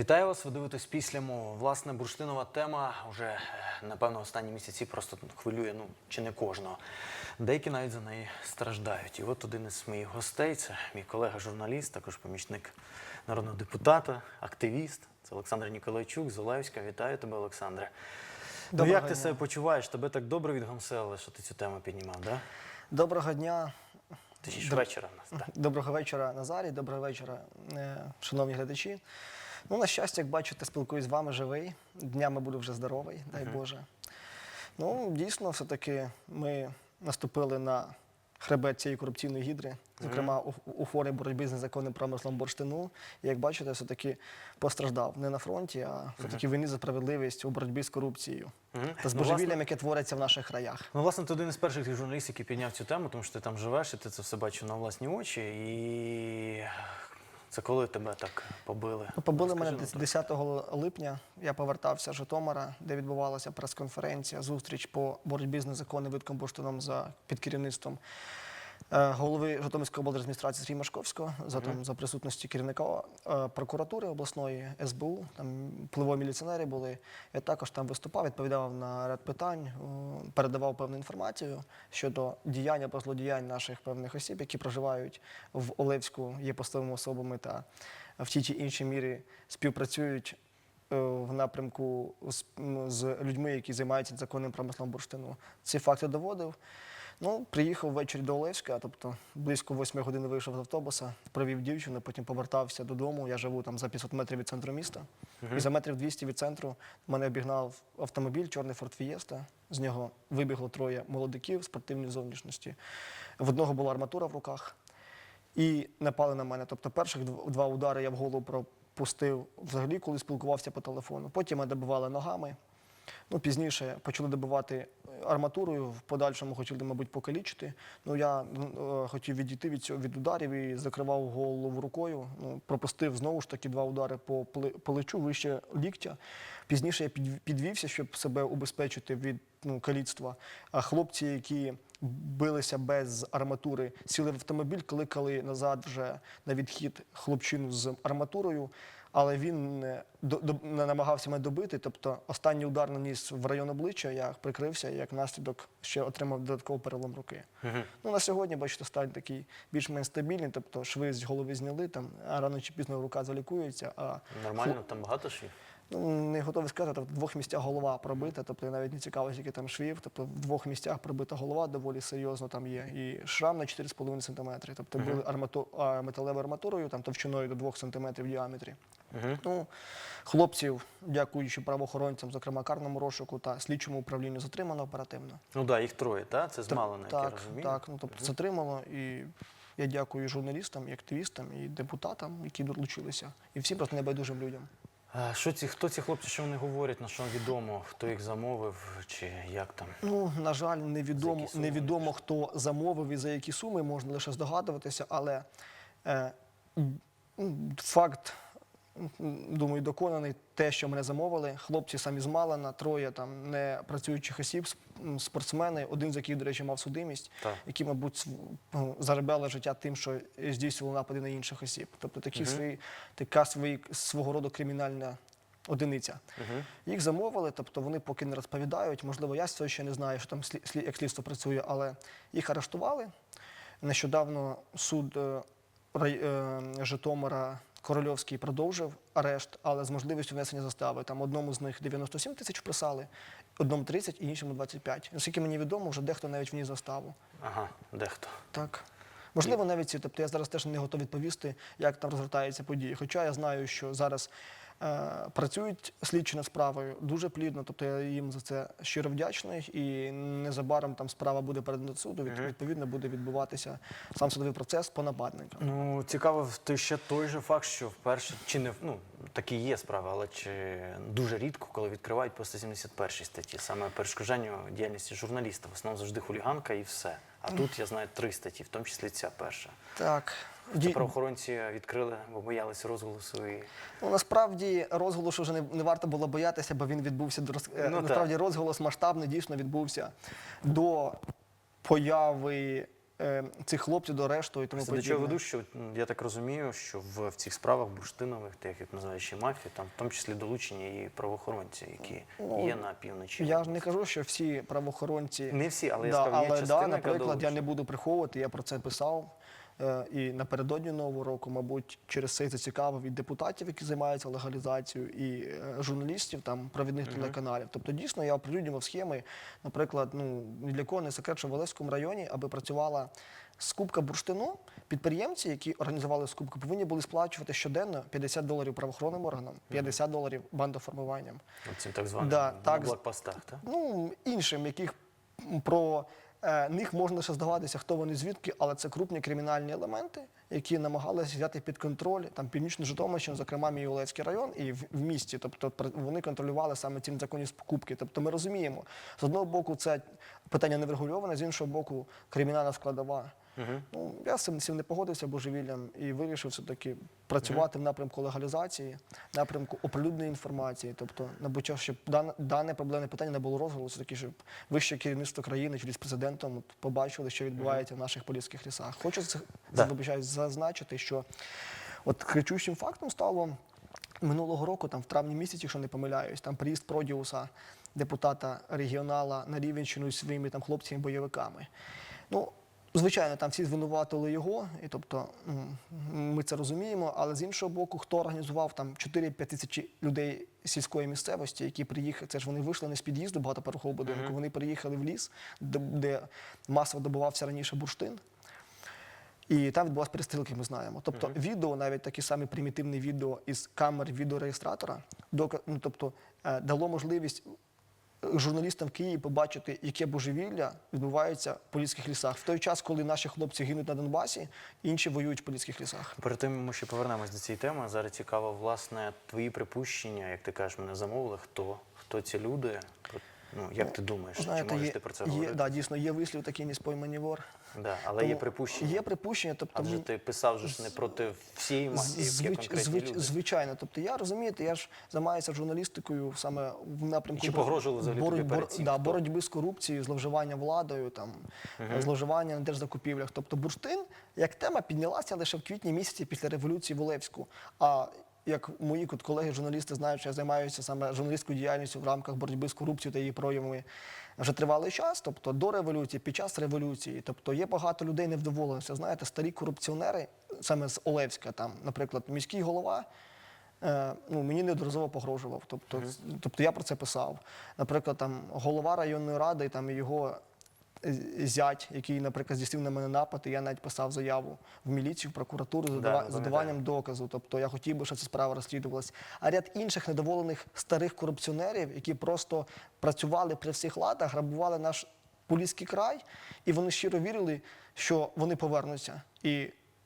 Вітаю вас. Ви дивитесь після післяму. Власне, бурштинова тема вже е, напевно останні місяці просто хвилює ну чи не кожного. Деякі навіть за неї страждають. І от один із моїх гостей це мій колега-журналіст, також помічник народного депутата, активіст. Це Олександр Ніколайчук з Олевська. Вітаю тебе, Олександре. Ну, як ти себе почуваєш? Тебе так добре відгомселили, що ти цю тему піднімав, да? Доброго дня, Ти ж вечора в нас. Так. доброго вечора, Назарій, доброго вечора, е, шановні глядачі. Ну, на щастя, як бачите, спілкуюсь з вами живий. Днями буду вже здоровий, дай Боже. Ну, дійсно, все-таки ми наступили на хребет цієї корупційної гідри, зокрема у, у формі боротьби з незаконним промислом бурштину. І як бачите, все-таки постраждав не на фронті, а все-таки війни за справедливість у боротьбі з корупцією та з Ну, власне- божевіллям, яке твориться в наших краях. Ну, власне, ти один із перших тих журналістів, який підняв цю тему, тому що ти там живеш і ти це все бачив на власні очі. І це коли тебе так побили? Ну, побили Розкажи мене нам 10 липня. Я повертався з Житомира, де відбувалася прес-конференція, зустріч по боротьбі з незаконним видком бурштином за під керівництвом голови Житомирської облдержадміністрації Сергія Машковського, за там за присутності керівника е, прокуратури обласної СБУ. Там впливові міліціонери були. Я також там виступав, відповідав на ряд питань, е, передавав певну інформацію щодо діяння або злодіянь наших певних осіб, які проживають в Олевську, є посадовими особами та в тій чи іншій мірі співпрацюють е, в напрямку з, з людьми, які займаються законним промислом бурштину. Ці факти доводив. Ну, приїхав ввечері до Олевська, тобто близько 8 години вийшов з автобуса, провів дівчину, потім повертався додому. Я живу там за 500 метрів від центру міста. І за метрів 200 від центру мене обігнав автомобіль, чорний Ford Fiesta. З нього вибігло троє молодиків спортивної зовнішності. В одного була арматура в руках і напали на мене. Тобто перших дв- два удари я в голову пропустив взагалі, коли спілкувався по телефону. Потім мене добивали ногами. Ну, пізніше почали добивати е, арматурою, в подальшому хотіли, мабуть, покалічити. Ну, я е, хотів відійти від цього від ударів і закривав голову рукою. Ну, пропустив знову ж таки два удари по плечу вище ліктя. Пізніше я підв- підвівся, щоб себе убезпечити від ну, каліцтва. А хлопці, які билися без арматури, сіли в автомобіль, кликали назад вже на відхід хлопчину з арматурою. Але він е, до, до, не намагався мене добити. Тобто останній удар наніс в район обличчя, я прикрився і як наслідок ще отримав додатковий перелом руки. Ну, на сьогодні, бачите, стан такий більш-менш стабільний, тобто шви з голови зняли, там, а рано чи пізно рука залікується. А Нормально, там багато швів? Ну, не готовий сказати, тобто в двох місцях голова пробита, тобто я навіть не цікаво, скільки там швів. Тобто в двох місцях пробита голова доволі серйозно там є. І шрам на 4,5 см. Тобто били армату, а, металевою арматурою, там товщиною до 2 см в діаметрі. Ну, хлопців, дякуючи правоохоронцям, зокрема карному розшуку та слідчому управлінню, затримано оперативно. Ну так, да, їх троє, так? Це з Так, як я розумію. так, ну тобто затримало і. Я дякую журналістам, і активістам, і депутатам, які долучилися, і всім просто небайдужим людям. А що ці, хто ці хлопці, що вони говорять, на що відомо, хто їх замовив, чи як там? Ну, на жаль, невідомо, суми невідомо хто замовив і за які суми, можна лише здогадуватися, але е, факт, думаю, доконаний те, що мене замовили. Хлопці самі з Малина, троє там не працюючих осіб, спортсмени, один з яких, до речі, мав судимість, Так. які, мабуть, ну, заробляли життя тим, що здійснювали напади на інших осіб. Тобто такі свої, така свої, свого роду кримінальна одиниця. Їх замовили, тобто вони поки не розповідають. Можливо, я цього ще не знаю, що там слі- слі- як слідство працює, але їх арештували. Нещодавно суд е, е, Житомира Корольовський продовжив арешт, але з можливістю внесення застави. Там одному з них 97 тисяч вписали, одному 30 і іншому 25. Наскільки мені відомо, вже дехто навіть вніс заставу. Ага, дехто. Так. Можливо, навіть ці, тобто я зараз теж не готовий відповісти, як там розгортаються події. Хоча я знаю, що зараз працюють слідчі над справою дуже плідно, тобто я їм за це щиро вдячний, і незабаром там справа буде передана суду. Від, Відповідно, буде відбуватися сам судовий процес по нападникам. Ну, цікаво, ти ще той же факт, що вперше, чи не ну, такі є справи, але чи дуже рідко, коли відкривають по 171 статті, саме перешкоджанню діяльності журналіста. В основному завжди хуліганка і все. А тут я знаю три статті, в тому числі ця перша. Так. Це Ді- правоохоронці відкрили, бо боялися розголосу і Ну, насправді розголосу вже не, не варто було боятися, бо він відбувся до е, Ну, насправді розголос масштабний дійсно відбувся до появи е, цих хлопців до арешту і тому Просто до чого веду, що я так розумію, що в, в цих справах бурштинових, тих, як називають ще мафії, там в тому числі долучені і правоохоронці, які Ну, є на півночі. Я ж не кажу, що всі правоохоронці Не всі, але я да, сказав, є але частина, да, яка наприклад, я не буду приховувати, я про це писав. Е, І напередодні нового року, мабуть, через це зацікавив і депутатів, які займаються легалізацією, і е, журналістів там провідних телеканалів. Тобто, дійсно, я оприлюднював схеми. Наприклад, ну ні для кого не секрет, що в Олеському районі, аби працювала скупка бурштину, підприємці, які організували скупку, повинні були сплачувати щоденно 50 доларів правоохоронним органам, 50 доларів бандоформуванням. Цим так званим Да, так, блокпостах, так? ну, іншим, яких про них можна лише здаватися, хто вони звідки, але це крупні кримінальні елементи, які намагалися взяти під контроль там північну Житомирщину, зокрема мій Олецький район, і в, в місті. Тобто вони контролювали саме ці незаконні покупки. Тобто ми розуміємо, з одного боку, це питання не врегульоване, з іншого боку, кримінальна складова. Ну, я з цим, не погодився божевіллям і вирішив все-таки працювати в напрямку легалізації, напрямку оприлюдненої інформації, тобто набуття, щоб дане, дане проблемне питання не було розголосу, такі, щоб вище керівництво країни через президентом от, побачили, що відбувається в наших поліських лісах. Хочу Да. зазначити, що от кричущим фактом стало минулого року, там в травні місяці, якщо не помиляюсь, там приїзд Продіуса, депутата регіонала на Рівенщину зі своїми там хлопцями-бойовиками. Ну, звичайно, там всі звинуватили його, і тобто ми це розуміємо. Але з іншого боку, хто організував там 4-5 тисяч людей сільської місцевості, які приїхали, це ж вони вийшли не з під'їзду багатоповерхового будинку, вони приїхали в ліс, де, де масово добувався раніше бурштин. І там відбулася перестрілка, ми знаємо. Тобто відео, навіть такі самі примітивні відео із камер відеореєстратора, ну, тобто, е, дало можливість журналістам в Києві побачити, яке божевілля відбувається в поліських лісах. В той час, коли наші хлопці гинуть на Донбасі, інші воюють в поліських лісах. Перед тим ми ще повернемось до цієї теми. Зараз цікаво, власне, твої припущення, як ти кажеш, мене замовили, хто, хто ці люди. Ну, як ти думаєш, чи можеш є, ти про це є, говорити? да, дійсно, є вислів такий не споймані вор. Да, але є припущення. Є припущення, тобто Адже ти писав же ж не проти всієї мафії, є Звич- конкретні звич- люди. Звичайно, тобто я розумієте, я ж займаюся журналістикою саме в напрямку Чи погрожували взагалі тобі перед цим да, боротьби з корупцією, зловживання владою, там зловживання на держзакупівлях. Тобто бурштин як тема піднялася лише в квітні місяці після революції в Олевську. А як мої колеги журналісти знають, що я займаюся саме журналістською діяльністю в рамках боротьби з корупцією та її проявами вже тривалий час, тобто до революції, під час революції. Тобто є багато людей невдоволених. Знаєте, старі корупціонери, саме з Олевська, там, наприклад, міський голова. Е, ну, мені неодноразово погрожував. Тобто, тобто я про це писав. Наприклад, там голова районної ради, там і його зять, який, наприклад, здійснив на мене напад, і я навіть писав заяву в міліцію, в прокуратуру з Да, задава- задаванням доказу. Тобто я хотів би, щоб ця справа розслідувалась. А ряд інших недоволених старих корупціонерів, які просто працювали при всіх ладах, грабували наш Поліський край, і вони щиро вірили, що вони повернуться. І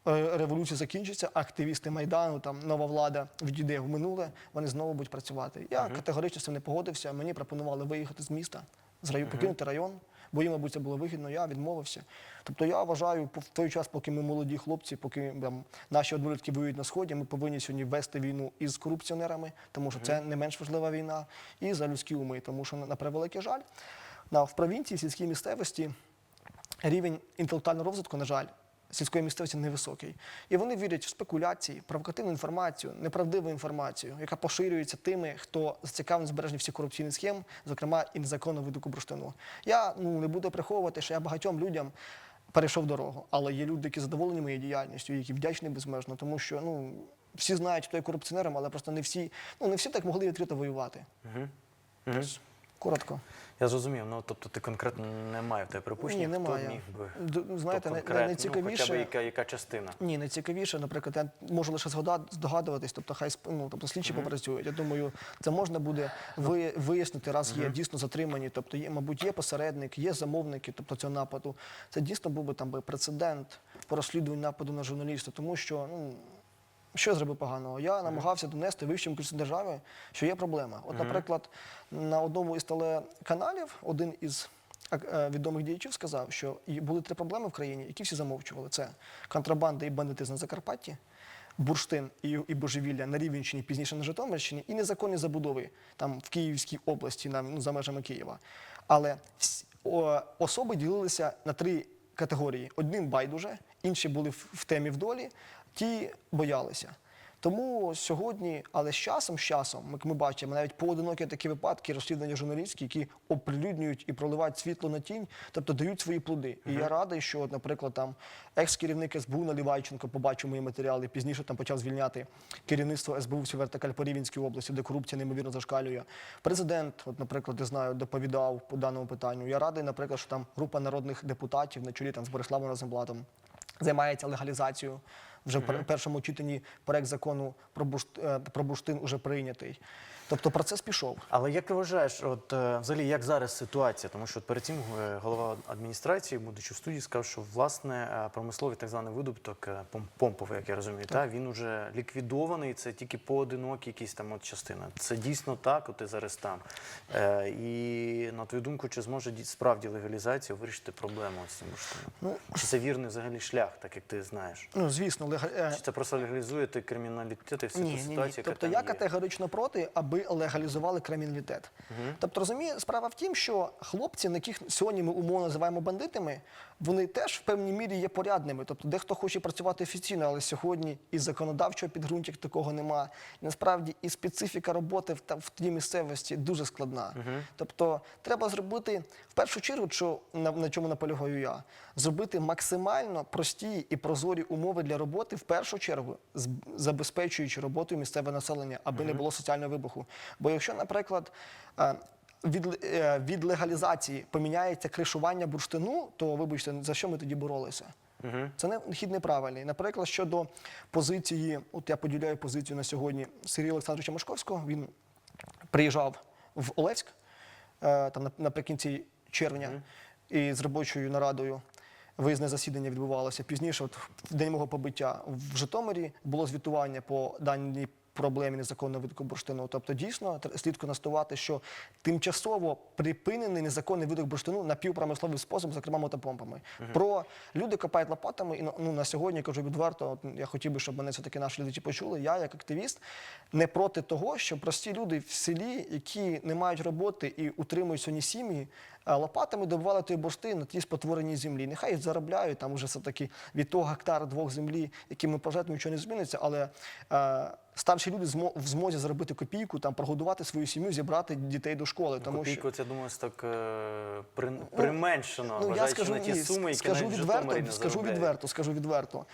е, революція закінчиться, активісти Майдану, там нова влада відійде в минуле, вони знову будуть працювати. Я категорично з цим не погодився. Мені пропонували виїхати з міста, з району, покинути район, бо їм, мабуть, це було вигідно. Я відмовився. Тобто я вважаю, в той час, поки ми молоді хлопці, поки там, наші однолітки воюють на сході, ми повинні сьогодні вести війну із корупціонерами, тому що це не менш важлива війна, і за людські уми, тому що на на превеликий жаль. На, в провінції, в сільській місцевості рівень інтелектуального розвитку, на жаль, сільської місцевості невисокий. І вони вірять в спекуляції, провокативну інформацію, неправдиву інформацію, яка поширюється тими, хто зацікавлений в збереженні всіх корупційних схем, зокрема і незаконного видобутку бурштину. Я ну, не буду приховувати, що я багатьом людям перейшов дорогу, але є люди, які задоволені моєю діяльністю, які вдячні безмежно, тому що ну, всі знають, хто є корупціонером, але просто не всі, ну, не всі так могли відкрито воювати. Мгм. Коротко. Я зрозумів, ну тобто ти конкретно немає в тебе припущення, Ні, хто міг би. Знаєте, хто най- конкретно, ну, хоча б яка, яка частина. Ні, найцікавіше, наприклад, я можу лише здогадуватись, тобто хай ну, тобто слідчі попрацюють. Я думаю, це можна буде ви- вияснити, раз є дійсно затримані, тобто є, мабуть, є посередник, є замовники, тобто цього нападу. Це дійсно був би там би прецедент по розслідуванню нападу на журналіста, тому що ну. Що я зробив поганого? Я намагався донести вищому керівництву держави, що є проблема. От, наприклад, на одному із телеканалів один із е, відомих діячів сказав, що були три проблеми в країні, які всі замовчували: це контрабанда і бандитизм на Закарпатті, бурштин і, і божевілля на Рівенщині, пізніше на Житомирщині, і незаконні забудови там в Київській області, на, ну, за межами Києва. Але всі, о, особи ділилися на три категорії: одним байдуже, інші були в, в темі вдолі, ті боялися. Тому сьогодні, але з часом, з часом, як ми бачимо, навіть поодинокі такі випадки розслідування журналістські, які оприлюднюють і проливають світло на тінь, тобто дають свої плоди. І я радий, що, наприклад, там екс-керівник СБУ Налівайченко побачив мої матеріали, пізніше там почав звільняти керівництво СБУ всю вертикаль по Рівненській області, де корупція неймовірно зашкалює. Президент, от, наприклад, я знаю, доповідав по даному питанню. Я радий, наприклад, що там група народних депутатів на чолі там з Бориславом Розенблатом займається легалізацією. Вже в пер- першому читанні проект закону про буршт- е, про бурштин уже прийнятий. Тобто процес пішов. Але як ти вважаєш, от е, взагалі як зараз ситуація? Тому що от перед цим е, голова адміністрації, будучи в студії, сказав, що власне е, промисловий так званий видобуток помповий, як я розумію, та він уже ліквідований. Це тільки поодинокі якісь там от частина. Це дійсно так, от ти зараз там. Е, і на твою думку, чи зможе справді легалізація вирішити проблему з цим? Ну, Чи це вірний взагалі шлях, так як ти знаєш? ну звісно, лега... е, Чи це просто легалізує той криміналітет і всю Ні, ту ні, ні. ситуацію, яка Тобто там я є? категорично проти, аби легалізували криміналітет. Тобто, розуміє, справа в тім, що хлопці, на яких сьогодні ми умовно називаємо бандитами, вони теж в певній мірі є порядними. Тобто, дехто хоче працювати офіційно, але сьогодні і законодавчого підґрунтя такого нема. І насправді і специфіка роботи в, та- в тій місцевості дуже складна. Тобто, треба зробити в першу чергу, що на, на чому наполягаю я, зробити максимально прості і прозорі умови для роботи, в першу чергу, забезпечуючи роботу місцеве населення, аби не було соціального вибуху. Бо якщо, наприклад, е, від, е, від легалізації поміняється кришування бурштину, то вибачте, за що ми тоді боролися? Це не хід неправильний. Наприклад, щодо позиції, от я поділяю позицію на сьогодні Сергія Олександровича Машковського. Він приїжджав в Олевськ е, там наприкінці червня і з робочою нарадою. Виїзне засідання відбувалося пізніше. От в день мого побиття в Житомирі було звітування по даній проблемі незаконного видобутку бурштину. Тобто, дійсно слід констатувати, що тимчасово припинений незаконний видобуток бурштину напівпромисловий спосіб, зокрема мотопомпами. Про люди копають лопатами, і ну, ну, на сьогодні кажу відверто. Я хотів би, щоб мене все таки наші глядачі почули. Я, як активіст, не проти того, що прості люди в селі, які не мають роботи і утримують сьогодні сім'ї, е, лопатами добували той бурштин на тій спотвореній землі. Нехай заробляють там уже все таки від того гектара двох землі, які ми пожертвуємо, нічого не зміниться, але. Старші люди в змозі заробити копійку, там прогодувати свою сім'ю, зібрати дітей до школи. Тому що Копійку, це, я думаю, так е, при, применшено, Ну, я скажу, на ті суми, які скажу відверто, Житомирі не скажу відверто, скажу відверто.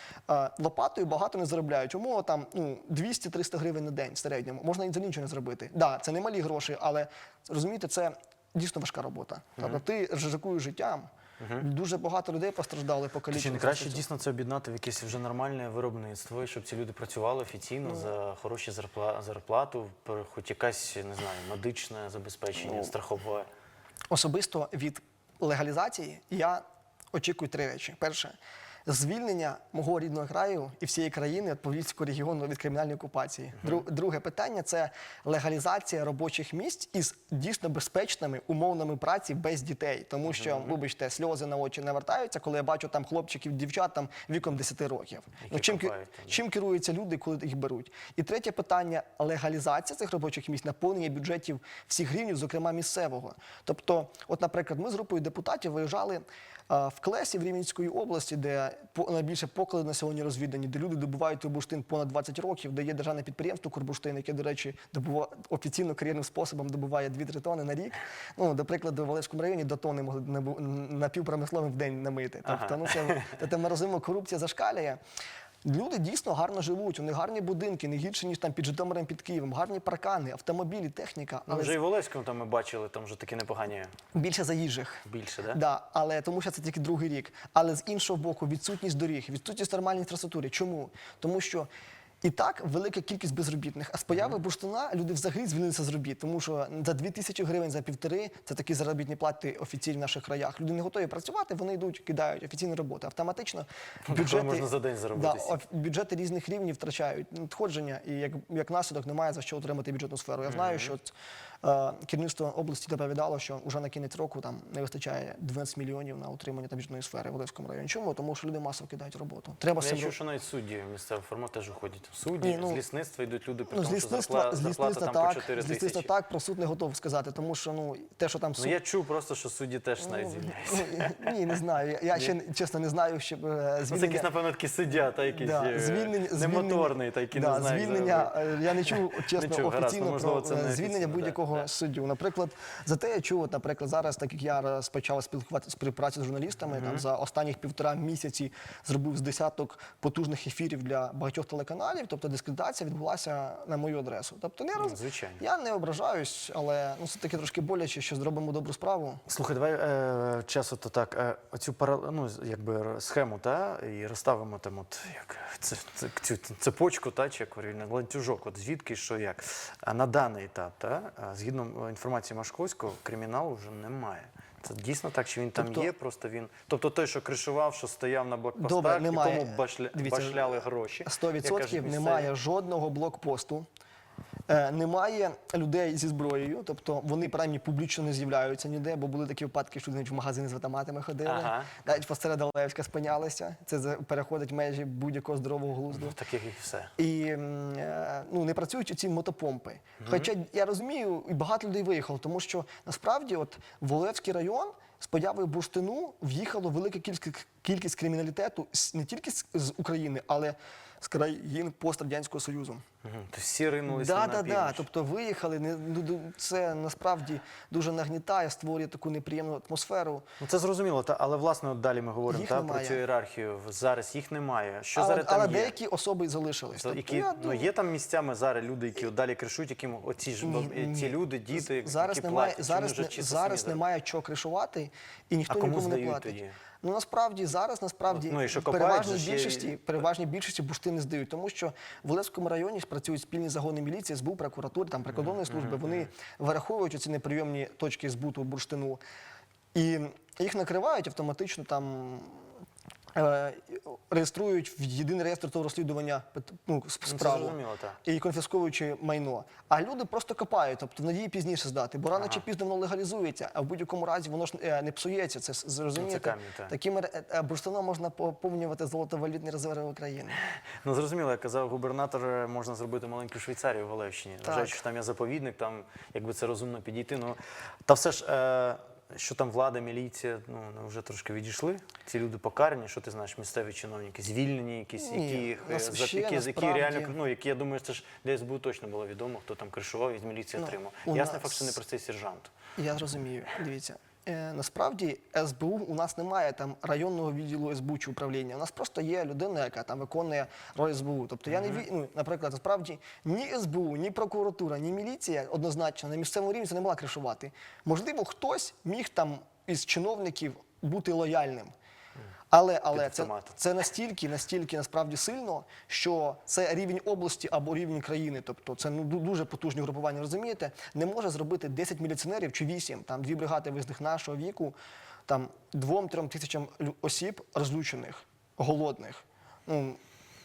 Лопатою багато не заробляють. Умова там ну, 200-300 гривень на день в середньому. Можна і взагалі нічого не зробити. Да, це не малі гроші, але розумієте, це дійсно важка робота. Тобто ти ризикуєш життям. Дуже багато людей постраждали по Чи не краще дійсно це об'єднати в якесь вже нормальне виробництво, і щоб ці люди працювали офіційно Ну. за хороші зарпла- зарплату, хоч якась, не знаю, медичне забезпечення, Ну, страхове. Особисто від легалізації я очікую три речі. Перше, звільнення мого рідного краю і всієї країни від Повільського регіону від кримінальної окупації. Дру- Друге питання це легалізація робочих місць із дійсно безпечними умовними праці без дітей. Тому що, вибачте, сльози на очі не вертаються, коли я бачу там хлопчиків, дівчат там віком 10 років. Які чим, чим керуються люди, коли їх беруть? І третє питання легалізація цих робочих місць, наповнення бюджетів всіх рівнів, зокрема місцевого. Тобто, от, наприклад, ми з групою депутатів виїжджали в Клесі в Рівненської області, де найбільше поклади на сьогодні розвідані, де люди добувають турбуштин понад 20 років, де є державне підприємство Курбуштин, яке, до речі, добува... офіційно кар'єрним способом добуває 2-3 тони на рік. Ну, наприклад, в Олевському районі до тони могли напівпромисловим в день намити. Тобто, Ага. ну, це, тобто ми розуміємо, корупція зашкалює. Люди дійсно гарно живуть, у них гарні будинки, не гірше, ніж там під Житомиром, під Києвом, гарні паркани, автомобілі, техніка, Ну, але вже і в Олеському там ми бачили, там вже такі непогані більше заїжджих. більше, да? Да, але тому що це тільки другий рік. Але з іншого боку, відсутність доріг, відсутність нормальної інфраструктури. Чому? Тому що і так велика кількість безробітних. А з появи бурштина люди взагалі звільнилися з робіт, тому що за 2 тисячі гривень, за півтори це такі заробітні плати офіційні в наших краях. Люди не готові працювати, вони йдуть, кидають офіційну роботу. Автоматично коли можна за день да, бюджети різних рівнів втрачають надходження, і як, як наслідок немає за що отримати бюджетну сферу. Я знаю, що Е, Керівництво області доповідало, що вже на кінець року там не вистачає 12 мільйонів на утримання та бюджетної сфери в Олевському районі. Чому? Тому що люди масово кидають роботу. Треба Я чув, що навіть судді місцевого формату теж уходять. Судді, Ні, ну, з лісництва йдуть люди, при Ну, тому, що зарплата, з зарплата там по так, 4 з лісництва так, про суд не готов сказати, тому що ну те, що там Ну, я чув просто, що судді теж навіть звільняються. Ну, ні, не знаю. Я ще чесно не знаю, щоб е, Ну, це якісь, звільнення. напевно, такі суддя, та якісь Да, е, звільнення, немоторний, та які да, не знають. звільнення. е, Я не чув чесно Не чув, гаразд, офіційно ну, можливо, про це е, не звільнення будь-якого да, суддю. Наприклад, зате я чув, наприклад, зараз, так як я розпочав спілкувати співпрацю з журналістами, там за останніх півтора місяці зробив з десяток потужних ефірів для багатьох телеканалів. Тобто дискредитація відбулася на мою адресу. Тобто не роз... Ну, звичайно. я не ображаюсь, але ну це таки трошки боляче, що зробимо добру справу. Слухай, давай е, часу то так. Е, оцю пара, ну, якби схему, та, і розставимо там от як це, цю цепочку, та, чи як правильно, ланцюжок, от звідки, що як. А на даний етап, та, згідно е, інформації Машковського, криміналу вже немає. Це дійсно так, чи він там Тобто- є, просто він. Тобто той, що кришував, що стояв на блокпостах, Добре, немає. якому башля, Дивіться, башляли гроші. 100% кажу, кажуть місцеві. немає жодного блокпосту. Е, Немає людей зі зброєю, тобто вони принаймні публічно не з'являються ніде, бо були такі випадки, що навіть в магазини з автоматами ходили, Ага. навіть посеред Олевська спинялися. Це переходить межі будь-якого здорового глузду. Ну, таких і все. І е, ну, не працюють ці мотопомпи. Хоча я розумію, і багато людей виїхало, тому що насправді от в Олевський район з появою бурштину в'їхало велика кількість, кількість криміналітету не тільки з, з України, але з країн пострадянського союзу. Угу. То всі ринулися Да, на да, північ. да. Тобто виїхали. Не ну, це насправді дуже нагнітає, створює таку неприємну атмосферу. Ну це зрозуміло, та але власне от далі ми говоримо Їх та, про цю ієрархію. Зараз їх немає. Що але зараз там але є? деякі особи залишились. Тобто, які, я ну, є там місцями зараз люди, які от далі кришують, яким оці ж Ні, ні. ці люди, діти, зараз які немає, платять, зараз, вже не, зараз немає чого кришувати, і ніхто А кому нікому не платить. тоді? Ну насправді зараз насправді Ну, і що копають, переважній же ж більшості, бурштини більшості здають, тому що в Олевському районі працюють спільні загони міліції, СБУ, прокуратури, там прикордонної служби. Вони вираховують ці неприйомні точки збуту бурштину, і їх накривають автоматично там. Е, Реєструють в єдиний реєстр того розслідування пит- ну, справу і конфісковуючи майно. А люди просто копають, тобто в надії пізніше здати, бо рано Ага. чи пізно воно легалізується, а в будь-якому разі воно ж е, не псується. Це зрозумієте. Ну, камінь, так. Таким ре- е, бурштином можна поповнювати золотовалютні резерви України. Ну зрозуміло, як казав губернатор, можна зробити маленьку Швейцарію в Олевщині. Вважаючи, що там є заповідник, там якби це розумно підійти. Ну та все ж. Е, що там влада, міліція, ну вони вже трошки відійшли. Ці люди покарані, що ти знаєш, місцеві чиновники, звільнені, якісь, які, Ні, за, які, які насправді- реально, ну які я думаю, це ж для СБУ точно було відомо, хто там кришував і з міліції Ну, отримав. Ясний нас- факт, що не простий сержант. Я зрозумію. Дивіться. Е, насправді СБУ у нас немає там районного відділу СБУ чи управління. У нас просто є людина, яка там виконує роль СБУ. Тобто я не ві... ну, наприклад, насправді ні СБУ, ні прокуратура, ні міліція однозначно на місцевому рівні це не могла кришувати. Можливо, хтось міг там із чиновників бути лояльним. Але, але це, це настільки, настільки насправді сильно, що це рівень області або рівень країни. Тобто це ну дуже потужні групування. Розумієте, не може зробити 10 міліціонерів чи 8, там дві бригади визних нашого віку, там двом-трьом тисячам осіб розлючених, голодних, ну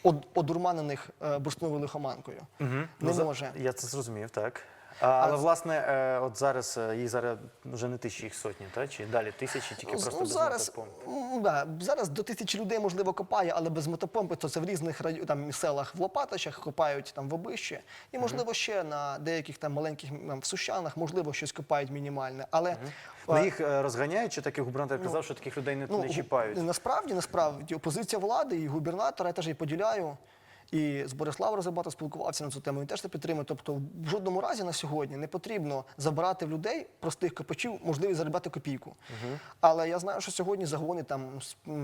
од- одурманених е, бурштиновою лихоманкою. Не Ну, може. Я це зрозумів, так. А, але власне, е, от зараз е, їх зараз вже не тисячі, їх сотні, та? чи далі тисячі, тільки Ну, просто ну, без зараз, мотопомп. м, да, зараз до тисячі людей можливо копає, але без мотопомпи, то це в різних раю- там, селах в Лопатищах копають там в Обище. І можливо ще на деяких там маленьких там, в Сущанах, можливо, щось копають мінімальне. Але Ну, е, їх е, розганяють, чи так і губернатор казав, що таких людей не, ну, не гу- чіпають. Насправді, насправді, опозиція влади і губернатора я теж її поділяю. І з Бориславом Розабато спілкувався на цю тему. Він теж це підтримує. Тобто, в жодному разі на сьогодні не потрібно забирати в людей, простих копачів, можливість заробляти копійку. Але я знаю, що сьогодні загони там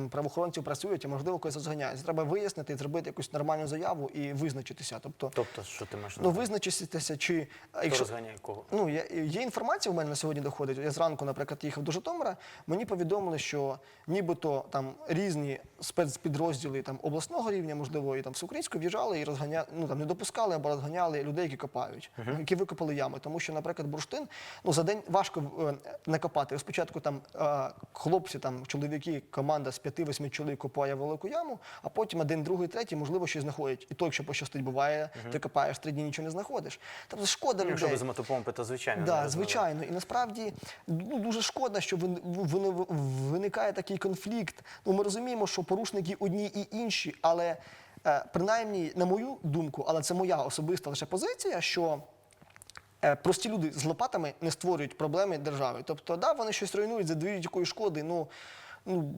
правоохоронців працюють, і можливо когось розганяють. Треба вияснити, зробити якусь нормальну заяву і визначитися. Тобто, Тобто, що ти маєш ну визначитися, чи Хто якщо розганяє кого? Ну, є, є інформація в мене на сьогодні доходить. Я зранку, наприклад, їхав до Житомира. Мені повідомили, що нібито там різні спецпідрозділи там обласного рівня, можливо, і там всеукраїнського чітко в'їжджали і розганяли, ну там не допускали або розганяли людей, які копають, які викопали ями. Тому що, наприклад, бурштин ну за день важко е, накопати. Спочатку там е, хлопці, там чоловіки, команда з 5-8 чоловік копає велику яму, а потім день, другий, третій, можливо, щось знаходять. І то, якщо пощастить, буває, ти копаєш три дні, нічого не знаходиш. Тобто шкода Якщо людей. без мотопомпи, то звичайно. Да, звичайно. І насправді ну, дуже шкода, що вин- вин- виникає такий конфлікт. Ну, ми розуміємо, що порушники одні і інші, але принаймні, на мою думку, але це моя особиста лише позиція, що. е, Прості люди з лопатами не створюють проблеми держави. Тобто, да, вони щось руйнують, задають якої шкоди. Ну, ну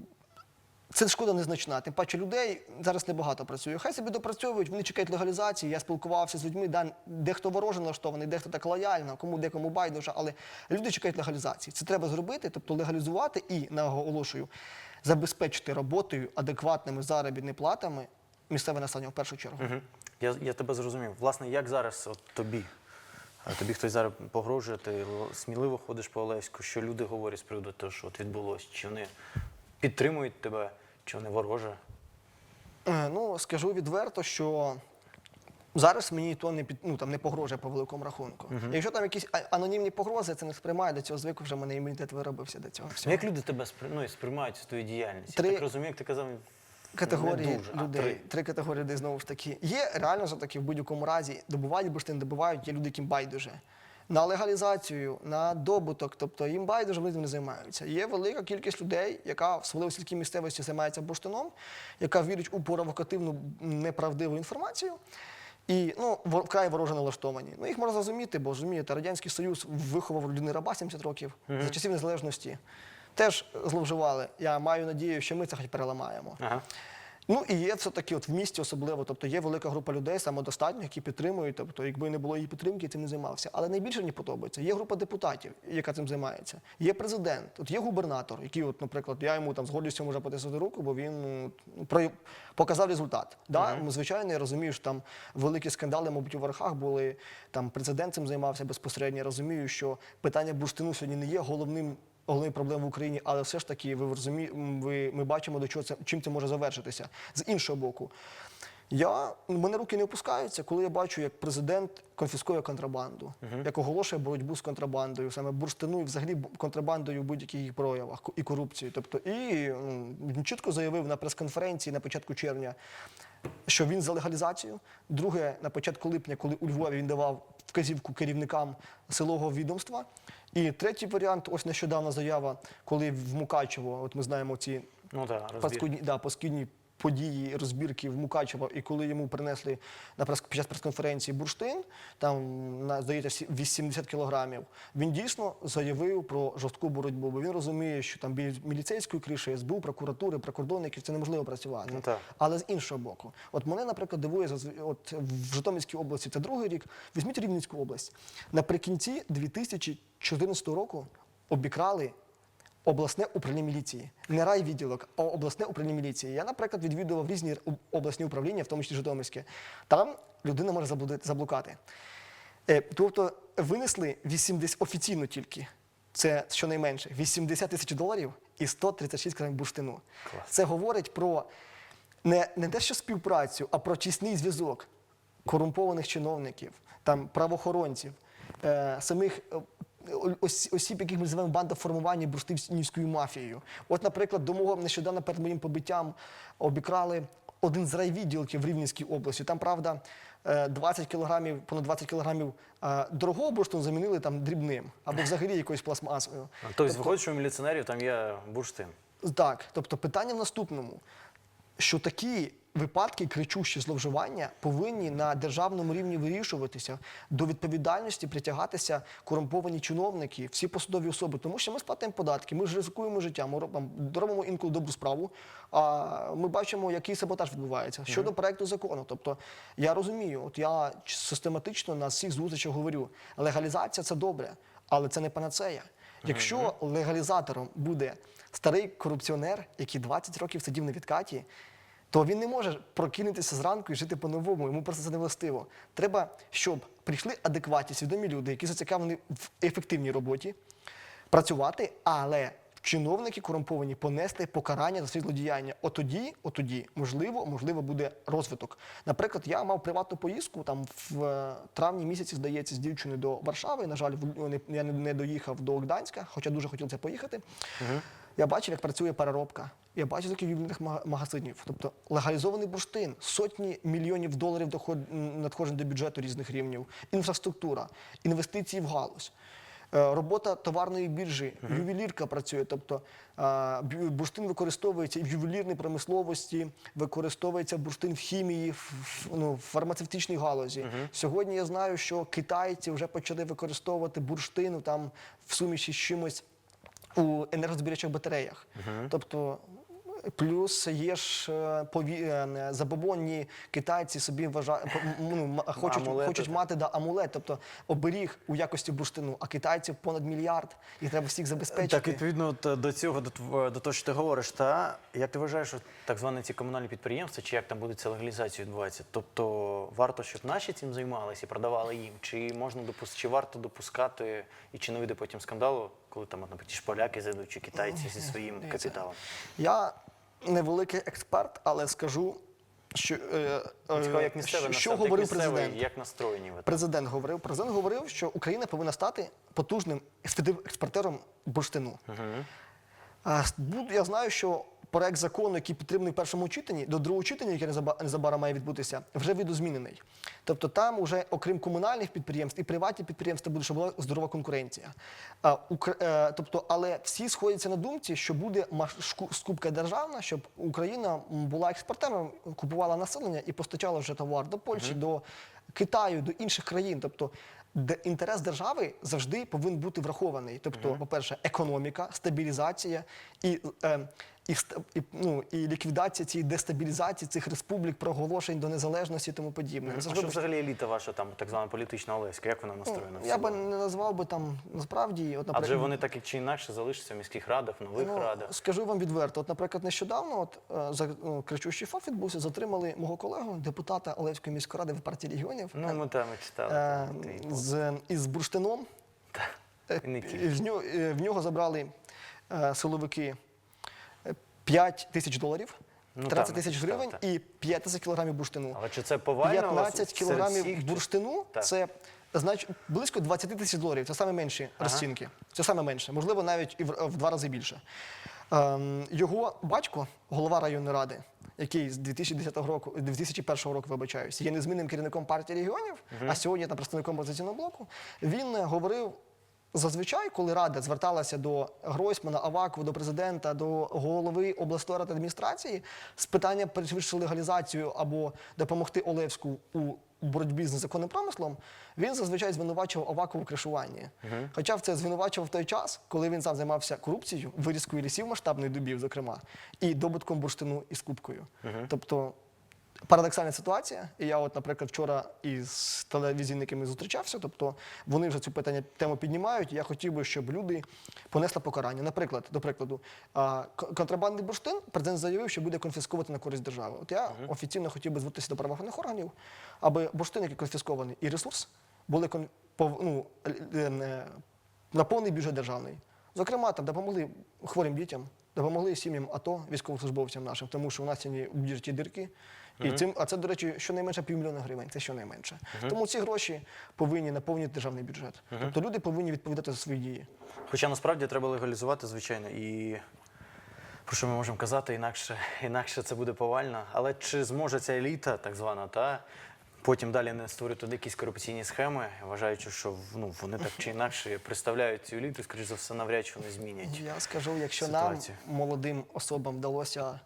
це шкода незначна. Тим паче людей зараз небагато працює. Хай собі допрацьовують, вони чекають легалізації. Я спілкувався з людьми, дехто вороже налаштований, дехто так лояльно, кому декому байдуже, але люди чекають легалізації. Це треба зробити, тобто легалізувати і наголошую, забезпечити роботою адекватними заробітними платами місцеве населення в першу чергу. Мгм. Я, я тебе зрозумів. Власне, як зараз от тобі? Тобі хтось зараз погрожує, ти сміливо ходиш по Олеську, що люди говорять з приводу того, що от відбулося? Чи вони підтримують тебе, чи вони вороже? Е, Ну, скажу відверто, що зараз мені то не під, ну, там, не погрожує по великому рахунку. Якщо там якісь анонімні погрози, це не сприймає до цього звик, вже в мене імунітет виробився до цього. Ну, всього. як люди тебе спри... ну, сприймають цю твою діяльність? Три- Я так розумію, як ти казав, Категорії дуже, людей, три. три. категорії людей знову ж таки. Є реально ж таки в будь-якому разі добувають бурштин, добувають, є люди, яким байдуже. На легалізацію, на добуток, тобто їм байдуже, вони не займаються. Є велика кількість людей, яка в особливо в сільській місцевості займається бурштином, яка вірить у провокативну неправдиву інформацію. І ну, вкрай вороже налаштовані. Ну, їх можна зрозуміти, бо розумієте, Радянський Союз виховав людини раба 70 років за часів незалежності. Теж зловживали. Я маю надію, що ми це хоч переламаємо. Ага. Ну і є все-таки от в місті особливо, тобто є велика група людей самодостатньо, які підтримують. Тобто, якби не було її підтримки, цим не займався. Але найбільше мені подобається. Є група депутатів, яка цим займається. Є президент, от є губернатор, який, от, наприклад, я йому там з гордістю можу потиснути руку, бо він ну, про- показав результат. Да? Ну, Звичайно, я розумію, що там великі скандали, мабуть, у верхах були. Там президент цим займався безпосередньо. Я розумію, що питання бурштину сьогодні не є головним головною проблем в Україні, але все ж таки ви розумі... ви, ми бачимо, до чого це чим це може завершитися. З іншого боку, я мене руки не опускаються, коли я бачу, як президент конфіскує контрабанду, як оголошує боротьбу з контрабандою, саме бурштину і взагалі контрабандою в будь-яких їх проявах і корупцією. Тобто, і він чітко заявив на прес-конференції на початку червня, що він за легалізацію. Друге, на початку липня, коли у Львові він давав вказівку керівникам силового відомства. І третій варіант, ось нещодавна заява, коли в Мукачево, от ми знаємо ці Ну розбір. паскудні, да, паскудні події, розбірки в Мукачево, і коли йому принесли на прес, під час прес-конференції бурштин, там на здається 80 кілограмів, він дійсно заявив про жорстку боротьбу, бо він розуміє, що там біля міліцейської криші, СБУ, прокуратури, прикордонників це неможливо працювати. Ну, так. Але з іншого боку, от мене, наприклад, дивує от в Житомирській області, це другий рік. Візьміть Рівненську область. Наприкінці 2014 року обікрали обласне управління міліції. Не райвідділок, а обласне управління міліції. Я, наприклад, відвідував різні обласні управління, в тому числі Житомирське. Там людина може заблукати. Е, Тобто винесли 80, офіційно тільки, це щонайменше, 80 тисяч доларів і 136 кг бурштину. Клас. Це говорить про не, не те, що співпрацю, а про тісний зв'язок корумпованих чиновників, там, правоохоронців, е, самих е, осіб, яких ми називаємо бандоформування бурштинівською мафією. От, наприклад, до мого нещодавно перед моїм побиттям обікрали один з райвідділків в Рівненській області. Там, правда, е, 20 кілограмів, понад 20 кілограмів е, дорогого бурштину замінили там дрібним або взагалі якоюсь пластмасою. Тобто виходить, що у міліціонерів там є бурштин. Так, тобто питання в наступному, що такі випадки кричущі зловживання повинні на державному рівні вирішуватися, до відповідальності притягатися корумповані чиновники, всі посадові особи, тому що ми сплатимо податки, ми ж ризикуємо життя, ми робимо, робимо інколи добру справу. А ми бачимо, який саботаж відбувається щодо проекту закону. Тобто я розумію, от я систематично на всіх зустрічах говорю, легалізація це добре, але це не панацея. Якщо легалізатором буде старий корупціонер, який 20 років сидів на відкаті, то він не може прокинутися зранку і жити по-новому. Йому просто це не властиво. Треба, щоб прийшли адекватні, свідомі люди, які зацікавлені в ефективній роботі, працювати, але чиновники корумповані понести покарання за свої злодіяння. Отоді, отоді, можливо, можливо, буде розвиток. Наприклад, я мав приватну поїздку там в е, травні місяці, здається, з дівчиною до Варшави. На жаль, не- я не- доїхав до Гданська, хоча дуже хотів це поїхати. Я бачив, як працює переробка. Я бачив таких ювелірних ма- магазинів. Тобто легалізований бурштин, сотні мільйонів доларів доход, надходжень до бюджету різних рівнів, інфраструктура, інвестиції в галузь. Е, Робота товарної біржі, ювелірка працює, тобто е, бурштин використовується в ювелірній промисловості, використовується бурштин в хімії, в, ну, в фармацевтичній галузі. Сьогодні я знаю, що китайці вже почали використовувати бурштин там в суміші з чимось у енергозберігаючих батареях. Тобто, плюс є ж е, пові... е, забобонні китайці собі вважають, ну, хочуть, Амулети, хочуть так. мати да, амулет, тобто оберіг у якості бурштину, а китайців понад мільярд, їх треба всіх забезпечити. Так, відповідно, от, до цього, до, до того, що ти говориш, та як ти вважаєш, що так звані ці комунальні підприємства, чи як там буде ця легалізація відбуватися? Тобто варто, щоб наші цим займалися і продавали їм, чи можна допустити, чи варто допускати, і чи не вийде потім скандалу, коли там, наприклад, ті ж поляки зайдуть, чи китайці зі своїм капіталом? Я невеликий експерт, але скажу, що, е, е, Цікаво, як місцевий що, говорив місцевий, президент. як настроєні ви? Президент говорив. Президент говорив, що Україна повинна стати потужним експортером бурштину. Угу. Я знаю, що проект закону, який підтриманий в першому читанні, до другого читання, яке незаба- незабаром має відбутися, вже видозмінений. Тобто там вже, окрім комунальних підприємств, і приватні підприємства буде, щоб була здорова конкуренція. А, Укр- е, тобто, але всі сходяться на думці, що буде скупка державна, щоб Україна була експортером, купувала населення і постачала вже товар до Польщі, до Китаю, до інших країн. Тобто де інтерес держави завжди повинен бути врахований. Тобто, по-перше, економіка, стабілізація і, е, і, ну, і ліквідація цієї дестабілізації цих республік, проголошень до незалежності і тому подібне. А Завжди що взагалі еліта ваша там, так звана політична Олеська, як вона Ну, настроєна? в я би не назвав би там насправді, от, наприклад, Адже вони так чи інакше залишаться в міських радах, в нових Ну, радах. Скажу вам відверто, от, наприклад, нещодавно от, е, за ну, кричущий факт відбувся, затримали мого колегу, депутата Олевської міської ради в партії регіонів. Ну, ми там і читали. Е, там, з, із бурштином. Е, і. В нього, в нього забрали е, силовики е, 5 тисяч доларів, Ну, 13 так, тисяч так, гривень так. і 5 кілограмів бурштину. Але чи це повально? у 15 кілограмів бурштину Так. це значить близько 20 тисяч доларів. Це саме менші розцінки. Це саме менше, можливо, навіть і в, в два рази більше. Ем, його батько, голова районної ради, який з 2010 року, 2001 року, вибачаюсь, є незмінним керівником партії регіонів, а сьогодні там представником опозиційного блоку. Він е, говорив. Зазвичай, коли рада зверталася до Гройсмана, Авакова, до президента, до голови обласної ради адміністрації з питання перешвидшити легалізацію або допомогти Олевську у боротьбі з незаконним промислом, він зазвичай звинувачував Авакова в кришуванні. Хоча в це звинувачував в той час, коли він сам займався корупцією, вирізкою лісів масштабних дубів, зокрема, і добутком бурштину і скупкою. Тобто парадоксальна ситуація. І я, от, наприклад, вчора із телевізійниками зустрічався, тобто вони вже цю питання тему піднімають. і Я хотів би, щоб люди понесли покарання. Наприклад, до прикладу, контрабандний бурштин президент заявив, що буде конфісковувати на користь держави. От я офіційно хотів би звернутися до правоохоронних органів, аби бурштин, який конфіскований, і ресурс були ну, е, на повний бюджет державний. Зокрема, там допомогли хворим дітям, допомогли сім'ям АТО, військовослужбовцям нашим, тому що у нас сьогодні в бюджеті дирки. І цим, а це, до речі, щонайменше півмільйона гривень, це щонайменше. Тому ці гроші повинні наповнити державний бюджет. Тобто люди повинні відповідати за свої дії. Хоча насправді треба легалізувати, звичайно, і про що ми можемо казати, інакше, інакше це буде повально. Але чи зможе ця еліта, так звана, та потім далі не створити якісь корупційні схеми, вважаючи, що ну, вони так чи інакше представляють цю еліту, скоріш за все, навряд чи вони змінять. Я скажу, якщо ситуацію. нам, молодим особам, вдалося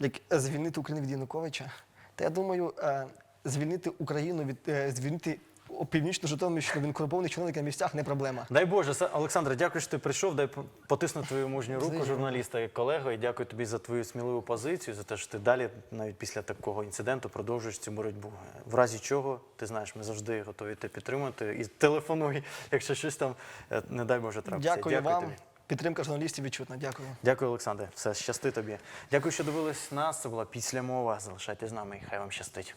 як, звільнити Україну від Януковича, то я думаю, е, звільнити Україну від е, звільнити північну Житомирщину від корумпованих чиновників на місцях не проблема. Дай Боже, Са- Олександре, дякую, що ти прийшов. Дай по- потисну твою мужню руку, журналіста і колего. І дякую тобі за твою сміливу позицію, за те, що ти далі, навіть після такого інциденту, продовжуєш цю боротьбу. В разі чого, ти знаєш, ми завжди готові тебе підтримати. І телефонуй, якщо щось там, е, не дай Боже, трапиться. Дякую, вам. тобі. Підтримка журналістів відчутна. Дякую. Дякую, Олександре. Все, щасти тобі. Дякую, що дивились нас. Це була після мова. Залишайтесь з нами і хай вам щастить.